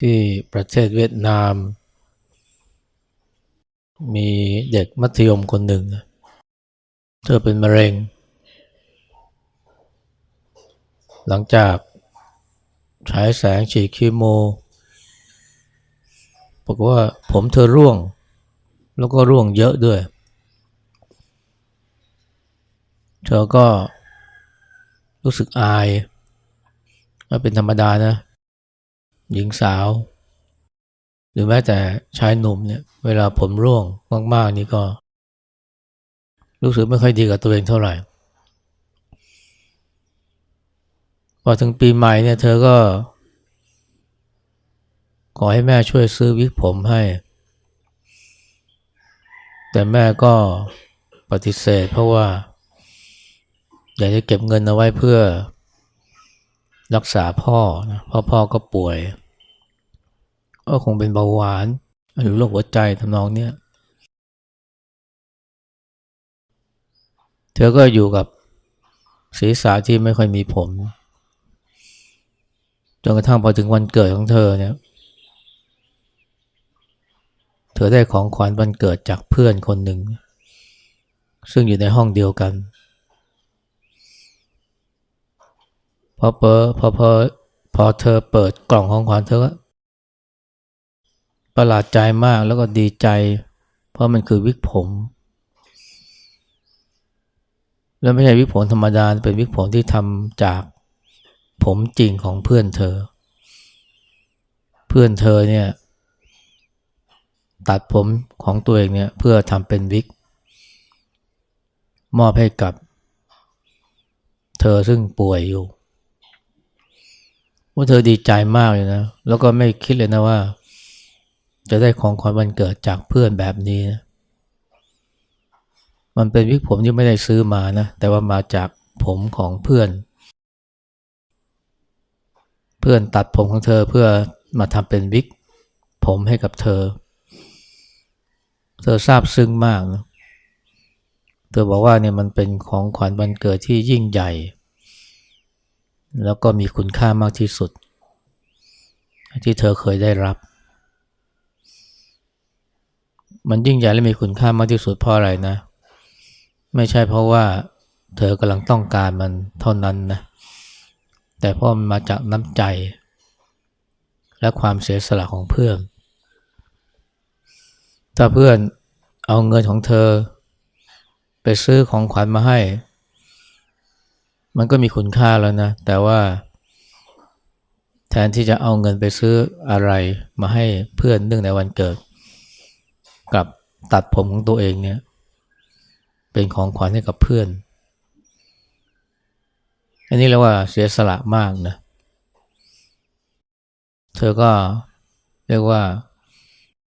ที่ประเทศเวียดนาม มีเด็กมัธยมคนหนึ่ง เธอเป็นมะเร็ง หลังจากฉายแสงฉีดคีโมบอกว่าผมเธอร่วง แล้วก็ร่วงเยอะด้วย เธอก็รู้สึกอายว่าเป็นธรรมดานะ หญิงสาว หรือแม้แต่ชายหนุ่มเนี่ย เวลาผมร่วงมาก ๆ นี่ก็ รู้สึกไม่ค่อยดีกับตัวเองเท่าไหร่ พอถึงปีใหม่เนี่ย เธอก็ ขอให้แม่ช่วยซื้อวิกผมให้ แต่แม่ก็ปฏิเสธ เพราะว่า อยากจะเก็บเงินเอาไว้เพื่อรักษาพ่อนะเพราะพ่อก็ป่วย ก็คงเป็นเบาหวาน หรือโรคหัวใจทำนองเนี้ยเธอก็อยู่กับศีรษะที่ไม่ค่อยมีผมจนกระทั่งพอถึงวันเกิดของเธอเนี่ย เธอได้ของขวัญวันเกิดจากเพื่อนคนหนึ่ง ซึ่งอยู่ในห้องเดียวกันพอเปิดพอพอพอเธอเปิดกล่องของขวัญเธอ ประหลาดใจมากแล้วก็ดีใจ เพราะมันคือวิกผม แล้วไม่ใช่วิกผมธรรมดาเป็นวิกผมที่ทำจากผมจริงของเพื่อนเธอ เพื่อนเธอเนี่ย ตัดผมของตัวเองเนี่ยเพื่อทำเป็นวิกมอบให้กับ เธอซึ่งป่วยอยู่ว่าเธอดีใจมากเลยนะ แล้วก็ไม่คิดเลยนะว่า จะได้ของขวัญวันเกิดจากเพื่อนแบบนี้นะมันเป็นวิกผมที่ไม่ได้ซื้อมานะ แต่ว่ามาจากผมของเพื่อน เพื่อนตัดผมของเธอเพื่อมาทำเป็นวิกผมให้กับเธอ เธอซาบซึ้งมากนะเธอบอกว่าเนี่ยมันเป็นของขวัญวันเกิดที่ยิ่งใหญ่ แล้วก็มีคุณค่ามากที่สุด ที่เธอเคยได้รับ มันยิ่งใหญ่และมีคุณค่ามากที่สุดเพราะอะไรนะ ไม่ใช่เพราะว่าเธอกำลังต้องการมันเท่านั้นนะ แต่เพราะมันมาจากน้ำใจ และความเสียสละของเพื่อน ถ้าเพื่อนเอาเงินของเธอ ไปซื้อของขวัญมาให้ มันก็มีคุณค่าแล้วนะ แต่ว่า แทนที่จะเอาเงินไปซื้ออะไรมาให้เพื่อนเนื่องในวันเกิด กับตัดผมของตัวเองเนี่ย เป็นของขวัญให้กับเพื่อน อันนี้เรียกว่าเสียสละมากนะ เธอก็เรียกว่า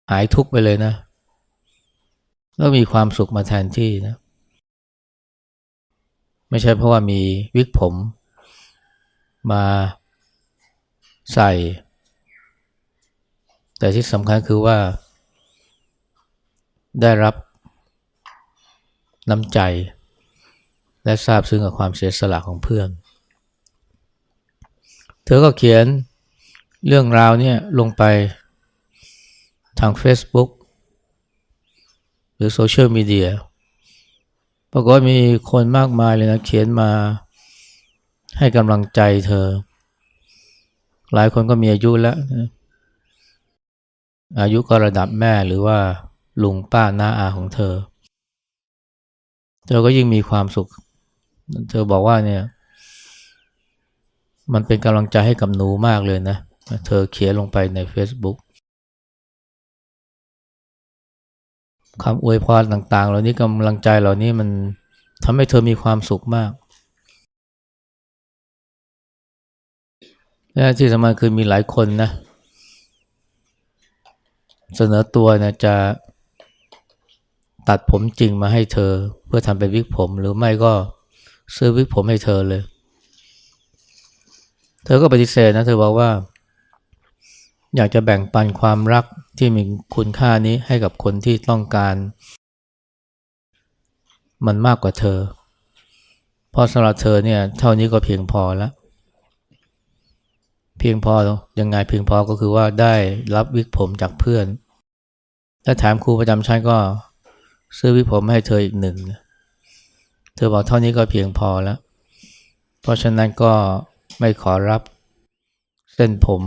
หายทุกข์ไปเลยนะ แล้วมีความสุขมาแทนที่นะ ไม่ใช่เพราะว่ามีวิกผมมาใส่ แต่ที่สำคัญคือว่า ได้รับน้ำใจ และทราบซึ้งกับความเสียสละของเพื่อน เธอก็เขียนเรื่องราวเนี่ยลงไปทาง Facebook หรือโซเชียลมีเดียปรากฏมีคนมากมายเลยนะ เขียนมาให้กำลังใจเธอ หลายคนก็มีอายุแล้ว อายุก็ระดับแม่หรือว่า ลุงป้าน้าอาของเธอ เธอก็ยิ่งมีความสุข เธอบอกว่าเนี่ย มันเป็นกำลังใจให้กับหนูมากเลยนะ เธอเขียนลงไปใน Facebook คำอวยพรต่างๆ เหล่านี้กำลังใจเหล่านี้มันทำให้เธอมีความสุขมาก และที่สำคัญคือมีหลายคนนะ เสนอตัวนะจะ ตัดผมจริงมาให้เธอ เพื่อทำเป็นวิกผม หรือไม่ก็ซื้อวิกผมให้เธอเลย เธอก็ปฏิเสธนะ เธอบอกว่า อยากจะแบ่งปันความรักที่มีคุณค่านี้ให้กับคนที่ต้องการ มันมากกว่าเธอ เพราะสำหรับเธอเนี่ย เท่านี้ก็เพียงพอแล้ว เพียงพอยังไงเพียงพอก็คือว่าได้รับวิกผมจากเพื่อน และแถมครูประจำชั้นก็ ซื้อวิผมให้เธออีกหนึ่ง เธอบอกเท่านี้ก็เพียงพอแล้ว เพราะฉะนั้นก็ไม่ขอรับเส้นผม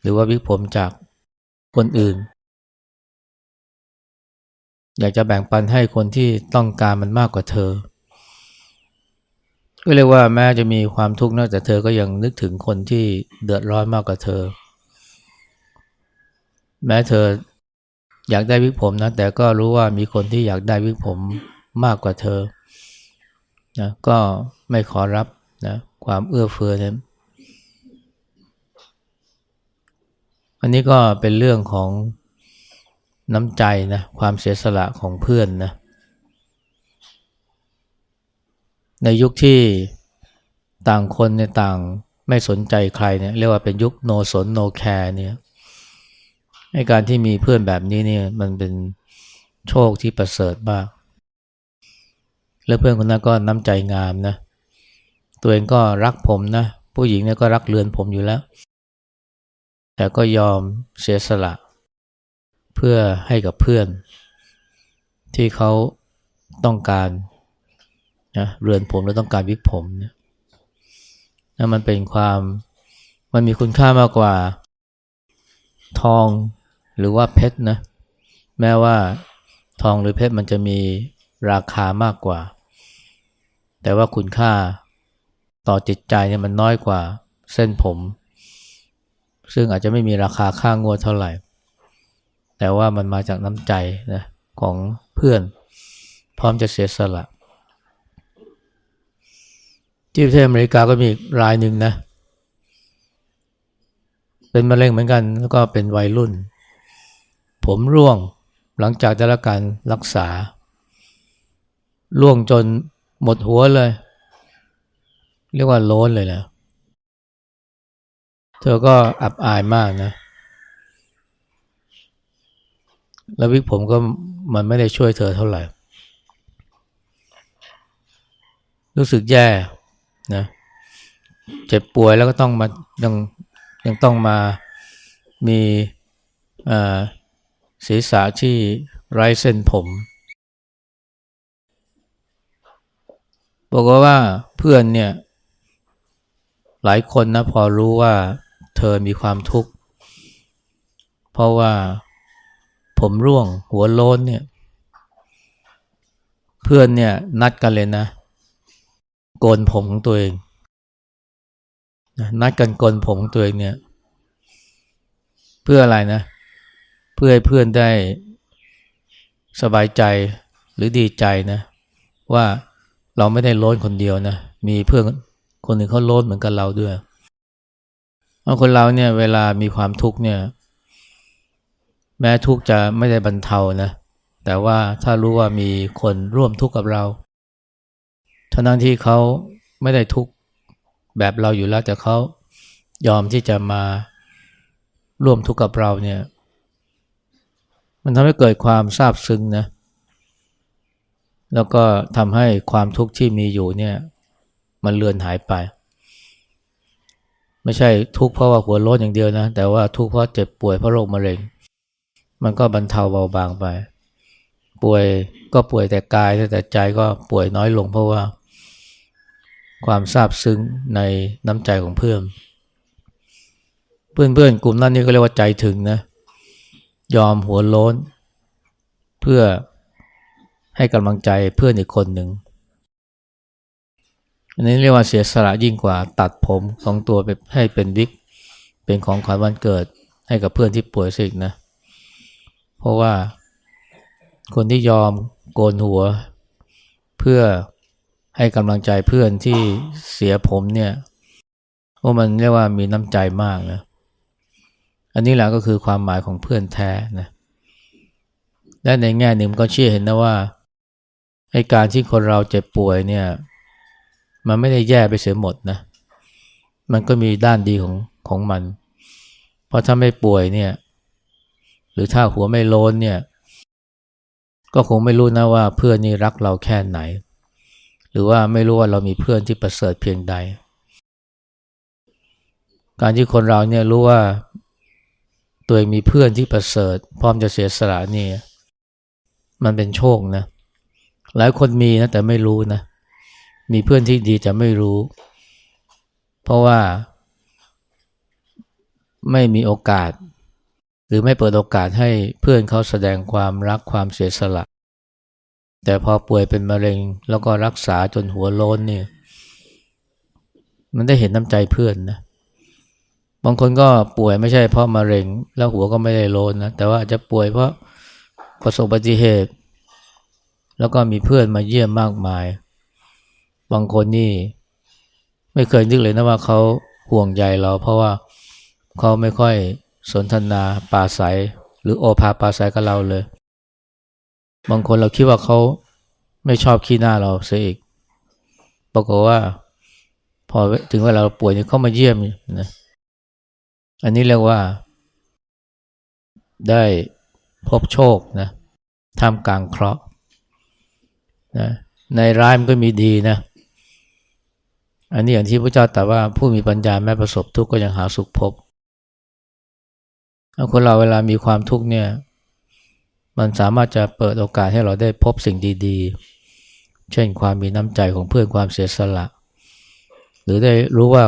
หรือว่าวิกผมจากคนอื่น อยากจะแบ่งปันให้คนที่ต้องการมันมากกว่าเธอ ก็เรียกว่าแม้จะมีความทุกข์นะแต่เธอก็ยังนึกถึงคนที่เดือดร้อนมากกว่าเธอ แม้เธอ อยากได้วิกผมนะ แต่ก็รู้ว่ามีคนที่อยากได้วิกผมมากกว่าเธอนะก็ไม่ขอรับนะความเอื้อเฟื้อนั้นอันนี้ก็เป็นเรื่องของน้ำใจนะความเสียสละของเพื่อนนะในยุคที่ต่างคนในต่างไม่สนใจใครเนี่ยเรียกว่าเป็นยุคโนสนโนแคร์เนี่ย ในการที่มีเพื่อนแบบนี้เนี่ยมันเป็นโชคที่ประเสริฐมาก แล้วเพื่อนคนนั้นก็น้ำใจงามนะ ตัวเองก็รักผมนะ ผู้หญิงเนี่ยก็รักเรือนผมอยู่แล้ว แต่ก็ยอมเสียสละ เพื่อให้กับเพื่อน ที่เขาต้องการนะเรือนผมแล้วต้องการวิกผมเนี่ยนะมันเป็นความมันมีคุณค่ามากกว่า ทอง หรือว่าเพชรนะแม้ว่าทองหรือเพชรมันจะมีราคามากกว่า แต่ว่าคุณค่าต่อจิตใจเนี่ยมันน้อยกว่าเส้นผม ซึ่งอาจจะไม่มีราคาค่างวดเท่าไหร่ แต่ว่ามันมาจากน้ำใจนะของเพื่อนพร้อมจะเสียสละ ที่ประเทศอเมริกาก็มีรายหนึ่งนะ เป็นมะเร็งเหมือนกันแล้วก็เป็นวัยรุ่น ผมร่วงหลังจากได้รับการรักษา ร่วงจนหมดหัวเลย เรียกว่าโล้นเลยนะเธอก็อับอายมากนะ แล้ววิกผมก็มันไม่ได้ช่วยเธอเท่าไหร่ รู้สึกแย่นะเจ็บป่วยแล้วก็ต้องมายังยังต้องมามีอ่า ศีรษะที่ไร้เส้นผมบอกว่าเพื่อนเนี่ยหลายคนนะพอรู้ว่าเธอมีความทุกข์ เพราะว่าผมร่วงหัวโล้นเนี่ย เพื่อนเนี่ยนัดกันเลยนะ โกนผมของตัวเองนัดกันโกนผมของตัวเองเนี่ย เพื่ออะไรนะเพื่อให้เพื่อนได้สบายใจหรือดีใจนะ ว่าเราไม่ได้โล้นคนเดียวนะ มีเพื่อนคนหนึ่งเขาโล้นเหมือนกับเราด้วยเอาคนเราเนี่ยเวลามีความทุกข์เนี่ย แม้ทุกข์จะไม่ได้บรรเทานะ แต่ว่าถ้ารู้ว่ามีคนร่วมทุกข์กับเราทั้งนั้นที่เขาไม่ได้ทุกข์แบบเราอยู่แล้วแต่เขายอมที่จะมาร่วมทุกข์กับเราเนี่ย มันทำให้เกิดความซาบซึ้งนะ แล้วก็ทำให้ความทุกข์ที่มีอยู่เนี่ย มันเลือนหายไป ไม่ใช่ทุกข์เพราะว่าหัวโล้นอย่างเดียวนะ แต่ว่าทุกข์เพราะเจ็บป่วยเพราะโรคมะเร็ง มันก็บรรเทาเบาบางไป ป่วยก็ป่วยแต่กายแต่ใจก็ป่วยน้อยลงเพราะว่า ความซาบซึ้งในน้ำใจของเพื่อน เพื่อนๆกลุ่มนั้นนี่ก็เรียกว่าใจถึงนะ ยอมหัวโล้น เพื่อให้กำลังใจเพื่อนอีกคนหนึ่ง อันนี้เรียกว่าเสียสละยิ่งกว่าตัดผมของตัวไปให้เป็นวิก เป็นของขวัญวันเกิดให้กับเพื่อนที่ป่วยสิกนะ เพราะว่าคนที่ยอมโกนหัว เพื่อให้กำลังใจเพื่อนที่เสียผมเนี่ยว่ามันเรียกว่ามีน้ำใจมากนะ อันนี้แหละก็คือความหมายของเพื่อนแท้นะและในแง่หนึ่งก็เชื่อเห็นนะว่าให้การที่คนเราเจ็บป่วยเนี่ย มันไม่ได้แย่ไปเสียหมดนะ มันก็มีด้านดีของของมัน เพราะถ้าไม่ป่วยเนี่ย หรือถ้าหัวไม่โลนเนี่ย ก็คงไม่รู้นะว่าเพื่อนนี่รักเราแค่ไหน หรือว่าไม่รู้ว่าเรามีเพื่อนที่ประเสริฐเพียงใด การที่คนเราเนี่ยรู้ว่า ตัวเองมีเพื่อนที่ประเสริฐ พร้อมจะเสียสละนี่มันเป็นโชคนะ หลายคนมีนะแต่ไม่รู้นะ มีเพื่อนที่ดีจะไม่รู้ เพราะว่า ไม่มีโอกาส หรือไม่เปิดโอกาสให้เพื่อนเขาแสดงความรักความเสียสละ แต่พอป่วยเป็นมะเร็ง แล้วก็รักษาจนหัวโลนเนี่ย มันได้เห็นน้ำใจเพื่อนนะ บางคนก็ป่วยไม่ใช่เพราะมะเร็ง แล้วหัวก็ไม่ได้โลนนะแต่ว่าอาจจะป่วยเพราะประสบอุบัติเหตุ แล้วก็มีเพื่อนมาเยี่ยมมากมาย บางคนนี่ไม่เคยนึกเลยนะว่าเขาห่วงใยเรา เพราะว่าเขาไม่ค่อยสนทนาปาศัย หรือโอภาปาศัยกับเราเลย บางคนเราคิดว่าเขาไม่ชอบขี้หน้าเราเสียอีกปรากฏว่า พอถึงเวลาเราป่วยเนี่ยเขามาเยี่ยมนะ อันนี้เรียกว่า ได้พบโชคนะท่ามกลางเคราะห์นะในร้ายมันก็มีดีนะ อันนี้อย่างที่พระเจ้าตรัสว่าผู้มีปัญญาแม้ประสบทุกข์ก็ยังหาสุขพบคนเราเวลามีความทุกข์เนี่ย มันสามารถจะเปิดโอกาสให้เราได้พบสิ่งดีๆ เช่นความมีน้ำใจของเพื่อนความเสียสละ หรือได้รู้ว่า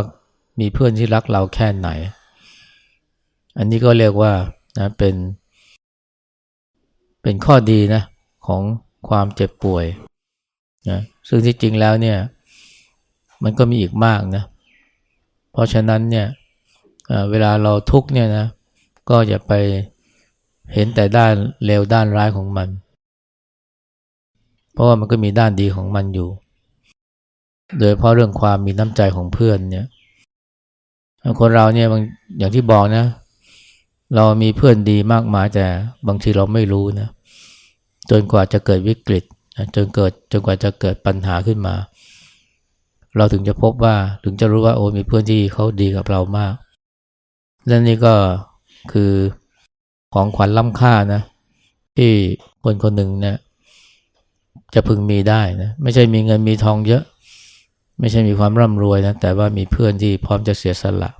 มีเพื่อนที่รักเราแค่ไหน อันนี้ก็เรียกว่านะเป็น เป็นข้อดีนะของความเจ็บป่วยนะซึ่งที่จริงแล้วเนี่ย มันก็มีอีกมากนะเพราะฉะนั้นเนี่ยเวลาเราทุกเนี่ยนะก็อย่าไปเห็นแต่ด้านเลวด้านร้ายของมัน เพราะว่ามันก็มีด้านดีของมันอยู่ โดยเพราะเรื่องความมีน้ำใจของเพื่อนเนี่ยคนเราเนี่ยบางอย่างที่บอกนะ เรามีเพื่อนดีมากมายแต่บางทีเราไม่รู้นะจนกว่าจะเกิดวิกฤตจนเกิดจนกว่าจะเกิดปัญหาขึ้นมา เราถึงจะพบว่าถึงจะรู้ว่าโอ้มีเพื่อนที่เขาดีกับเรามาก และนี่ก็คือของขวัญล้ำค่านะ ที่คนคนหนึ่งเนี่ยจะพึงมีได้นะไม่ใช่มีเงินมีทองเยอะ ไม่ใช่มีความร่ำรวยนะแต่ว่ามีเพื่อนที่พร้อมจะเสียสละ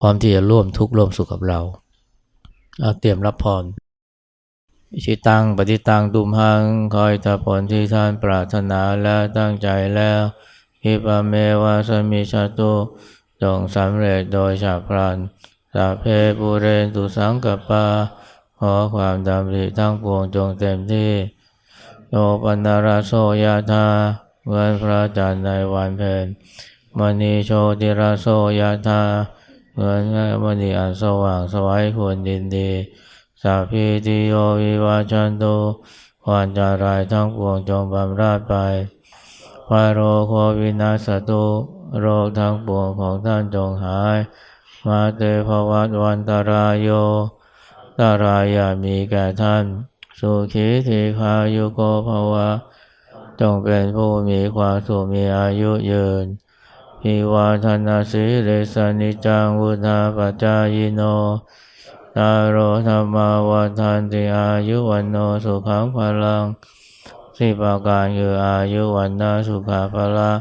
พร้อมที่จะร่วมทุกข์ร่วมสุขกับเรา เอาเตรียมรับพรชิตังปฏิตังตุมหังคอยตาผลที่ท่านปรารถนาแล้วตั้งใจแล้วฮิปเมวาสมิชาตุจงสำเร็จโดยฉับพลันสัพเพปูเรนตุสังกปาขอความดำริทั้งปวงจงเต็มที่โยปันนาราโสยาธาเหมือนพระจันทร์ในวันเพ็ญมณีโชติราโสยาธา เหมือนมณีอันสว่างสวัยควรดินดีสัพพิติโยวิวาจันตุวันจารายทั้งปวงจงบำราดไปวาโรโควินาสตุโรคทั้งปวงของท่านจงหาย มาเตภวัตวันตารายโยตารายามีแก่ท่าน สุขีทีคายุโกภวะ จงเป็นผู้มีความสุขมีอายุยืน พิวาทานาสีเลสนิจังวุธาปจายโนตาโรธรรมาวันทันติอายุวันโนสุขังพลังสิปาการคืออายุวันนาสุขาพละ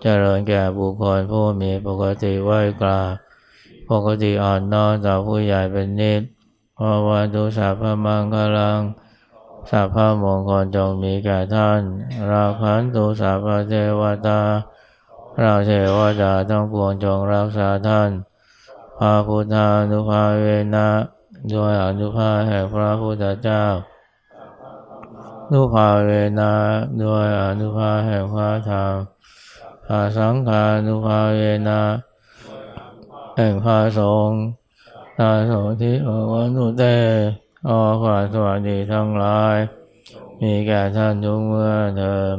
เจริญแก่บุคคลผู้มีปกติไหวกราบปกติอ่อนน้อมต่อผู้ใหญ่เป็นนิดพอวันตุสัพพมังคลังสัพพมงคลจงมีแก่ท่าน ราคันตุสัพพเทวตา เราเทวดาทั้งปวงจงรักษาท่านพระพุทธานุภาเวนะด้วยอนุภาแห่งพระพุทธเจ้า นุภาเวนะด้วยอนุภาแห่งพระธรรมพระสังฆานุภาเวนะแห่งพระสงฆ์ตาโสทิโอวนุเตอควาสวัสดีทั้งหลาย มีแก่ท่านทุกเมื่อเทิม